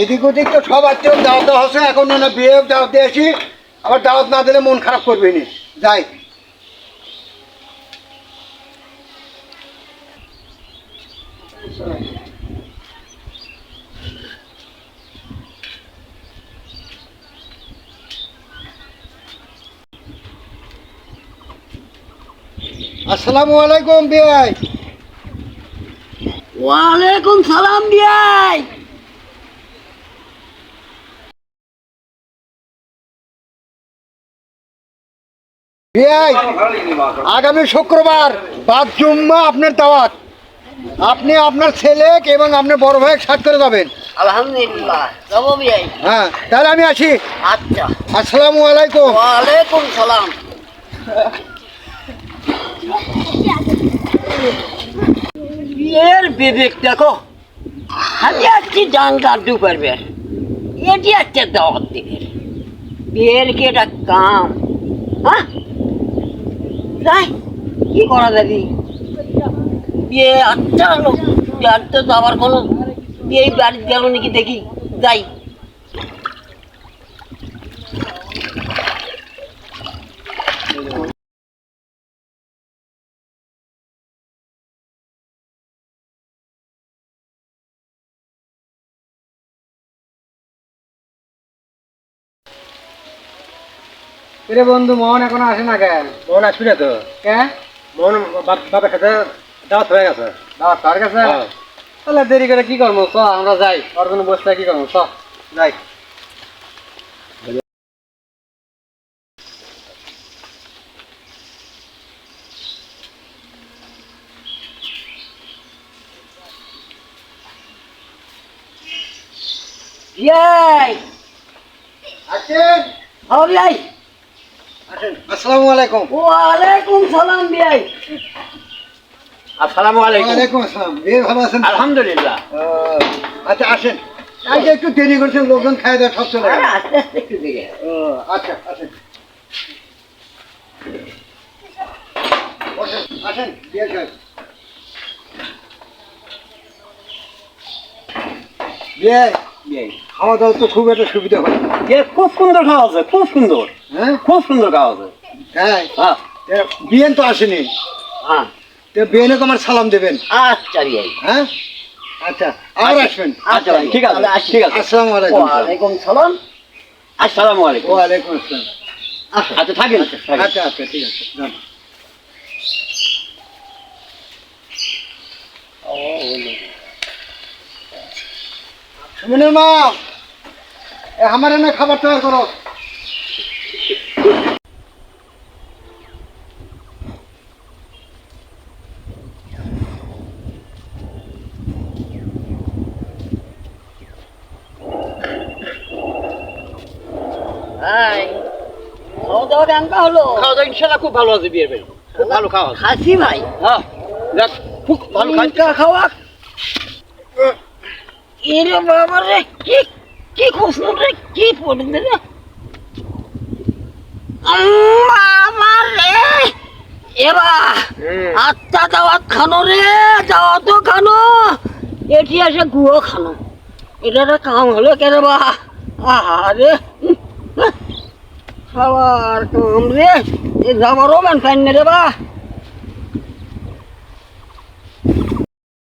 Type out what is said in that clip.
এদিক ওদিক তো সব আত্মীয় দাওয়াত দেওয়া হচ্ছে, এখন না বিয়ে, দাওয়াত দিয়ে আসি, আবার দাওয়াত না দিলে মন খারাপ করবে নি। যাই। আসসালামু আলাইকুম বিয়াই ওয়ালাইকুম সালাম বিয়াই আগামী শুক্রবার বাদ জুম্মা আপনার দাওয়াত। আপনি আপনার ছেলেকে এবং আপনার বড় ভাইয়ের সাথ করে যাবেন। আলহামদুলিল্লাহ হ্যাঁ তাহলে আমি আসি। আচ্ছা। আসসালামু আলাইকুম। ওয়ালাইকুম সালাম। বিয়ের বিবেক দেখো হাতে আসছি ডান কাটতে পারবে। এটি একটা দাওয়াত দিবের বিয়ের কি এটা কাম হ্যাঁ? যাই, কি করা যাবে বিয়ে আচ্ছা হলো তো যাওয়ার কোনো বিয়ে বাড়ি গেল নাকি দেখি, যাই। রে বন্ধু মোহন এখনও আসে না কেন? মোহন আসবি না তো। কে? মোহন বাবার সাথে দাওয়াত হয়ে গেছে। দাওয়াত তার কাছে? তাহলে দেরি করে কি করব? চ আমরা যাই। ওর কোনো বসতে কি করব? চ। যাই। আসেন। হ্যাঁ বিয়াই আসেন আসসালামু আলাইকুম। ওয়ালাইকুম সালাম বিয়াই আসসালামু আলাইকুম। ওয়ালাইকুম আসসালাম। বিয়ে ভালো আছেন আলহামদুলিল্লাহ। আচ্ছা আসেন। আজকে একটু দেরি করছেন লোকজন খাই দেওয়া সব চলে আরে আস্তে আস্তে একটু দিকে ও, আচ্ছা আসেন। আসেন বিয়ে বিয়ে খাওয়া দাওয়া তো খুব একটা সুবিধা হয় খুব সুন্দর খাওয়া আছে খুব সুন্দর। হ্যাঁ? খুব সুন্দর খাওয়া আছে। হ্যাঁ। হ্যাঁ বিয়েন তো আসেনি। হ্যাঁ। তো আমার সালাম দেবেন। আচ্ছা হ্যাঁ? আচ্ছা আর আসবেন। আচ্ছা ভাই ঠিক আছে ঠিক আছে। আসসালামু আলাইকুম ওয়ালাইকুম সালাম। আসসালামু আলাইকুম। ওয়ালাইকুম আসসালাম। আচ্ছা থাকেন। আচ্ছা আচ্ছা ঠিক আছে। যান। সুমিনের মা এ আমার এনে খাবার তৈরি করো। হাই খাওয়া দাওয়া কেমন হলো? খাওয়া দাওয়া ইনশাল্লাহ খুব ভালো আছে বিয়ের বেলা খুব ভালো খাওয়া খাসি ভাই? হ্যাঁ খুব ভালো খাওয়া? এরে বাবা রে কি কি খুশনু রে কি পড়বে রে? আমার রে এবা আত্মা দাওয়াত খানো রে যাওয়া তো খানো। এটি আসে গুয়ো খানো। এটা একটা কাম হলো কেন বা? আরে খাবার কাম রে এ যাবারও মান পাইন রে বা।